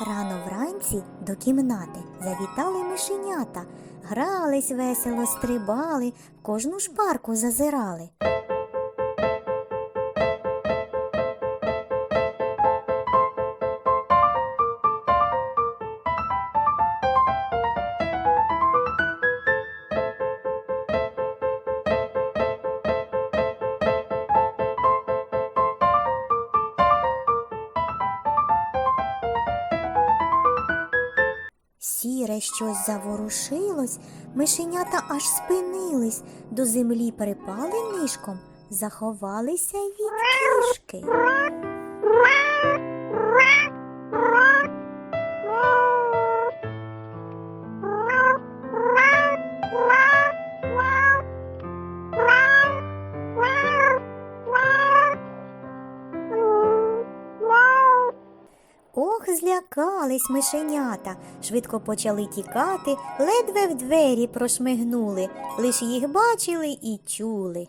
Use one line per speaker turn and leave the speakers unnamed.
Рано вранці до кімнати завітали мишенята, грались весело, стрибали, кожну шпарку зазирали. Сіре щось заворушилось, мишенята аж спинились, до землі припали нишком, заховалися від кішки. Ох, злякались мишенята, швидко почали тікати, ледве в двері прошмигнули, лиш їх бачили і чули.